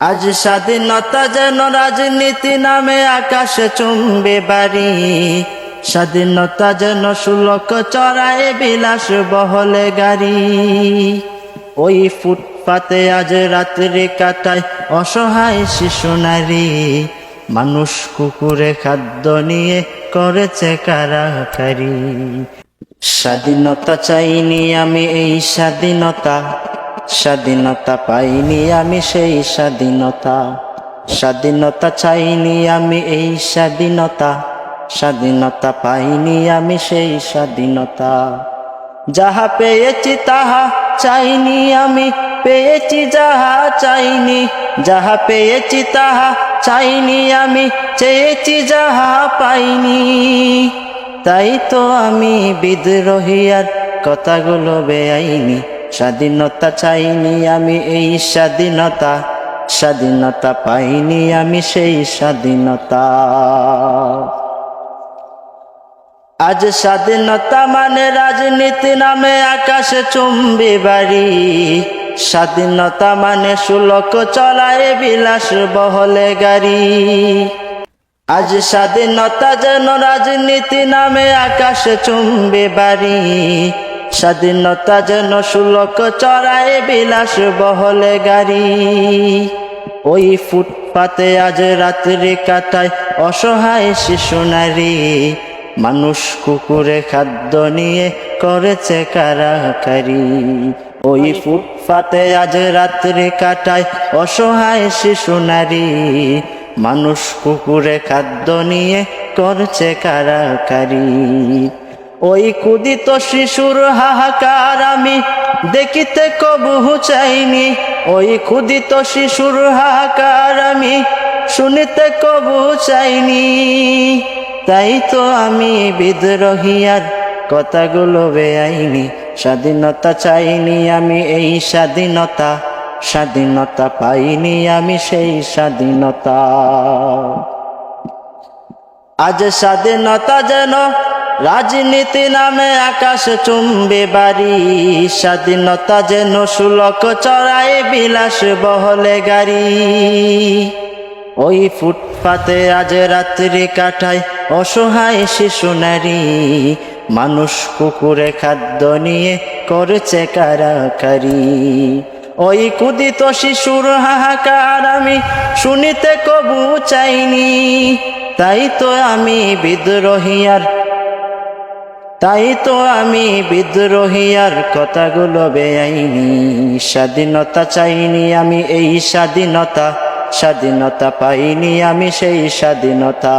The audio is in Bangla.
আজ স্বাধীনতা যেন রাজনীতি নামে আকাশে চুম্বে বাড়ি। স্বাধীনতা যেন সুলক চড়ায় বিলাস বহলে গাড়ি। ওই ফুটপাতে আজ রাত্রে কাটায় অসহায় শিশু নারী। মানুষ কুকুরে খাদ্য নিয়ে করেছে কারাকারি স্বাধীনতা চাইনি আমি এই স্বাধীনতা। স্বাধীনতা পাইনি আমি সেই স্বাধীনতা। স্বাধীনতা চাইনি আমি এই স্বাধীনতা। স্বাধীনতা পাইনি আমি সেই স্বাধীনতা। যাহা পেয়েছি তাহা চাইনি আমি, পেয়েছি যাহা চাইনি। যাহা পেয়েছি তাহা চাইনি আমি, চেয়েছি যাহা পাইনি। তাই তো আমি বিদ্রোহী আর কথাগুলো বেআইনি। স্বাধীনতা চাইনি আমি এই স্বাধীনতা। স্বাধীনতা পাইনি আমি সেই স্বাধীনতা। আজ স্বাধীনতা মানে রাজনীতি নামে আকাশে চুম্বি বাড়ি। স্বাধীনতা মানে সুলক চলায় বিলাস বহলে গাড়ি। আজ স্বাধীনতা যেন রাজনীতি নামে আকাশে চুম্বে বাড়ি। স্বাধীনতা যেন সুলক চড়ায় বিলাস বহলে গাড়ি। ওই ফুটপাতে আজ রাত্রি কাটায় অসহায় শিশু নারী। মানুষ কুকুরে খাদ্য নিয়ে করেছে কারাকারি। ওই ফুটপাতে আজ রাত্রি কাটায় অসহায় শিশু নারী। মানুষ কুকুরে খাদ্য নিয়ে করছে কারাকারি। ওই কুদিত শিশুর হাহাকার আমি দেখিতে কবু চাইনি। ওই কুদিত শিশুর হাহাকার আমি শুনিতে কবু চাইনি। তাই তো আমি বিদ্রোহী আর কথাগুলো বেআইনি। স্বাধীনতা চাইনি আমি এই স্বাধীনতা। স্বাধীনতা পাইনি আমি সেই স্বাধীনতা। আজ স্বাধীনতা যেন রাজনীতি নামে আকাশ চুম্বে বাড়ি, স্বাধীনতা যেন সুলক চড়ায় বিলাস বহলে গাড়ি। ওই ফুটপাতে আজ রাত্রি কাটায় অসহায় শিশু নারী, মানুষ কুকুরে খাদ্য নিয়ে করছে কারাকারি। ওই কুদিত শিশুর হাহাকার আমি শুনিতে কবু চাইনি, তাই তো আমি বিদ্রোহী আর তাই তো আমি বিদ্রোহী আর কথাগুলো বেআইনি। স্বাধীনতা চাইনি আমি এই স্বাধীনতা স্বাধীনতা পাইনি আমি সেই স্বাধীনতা।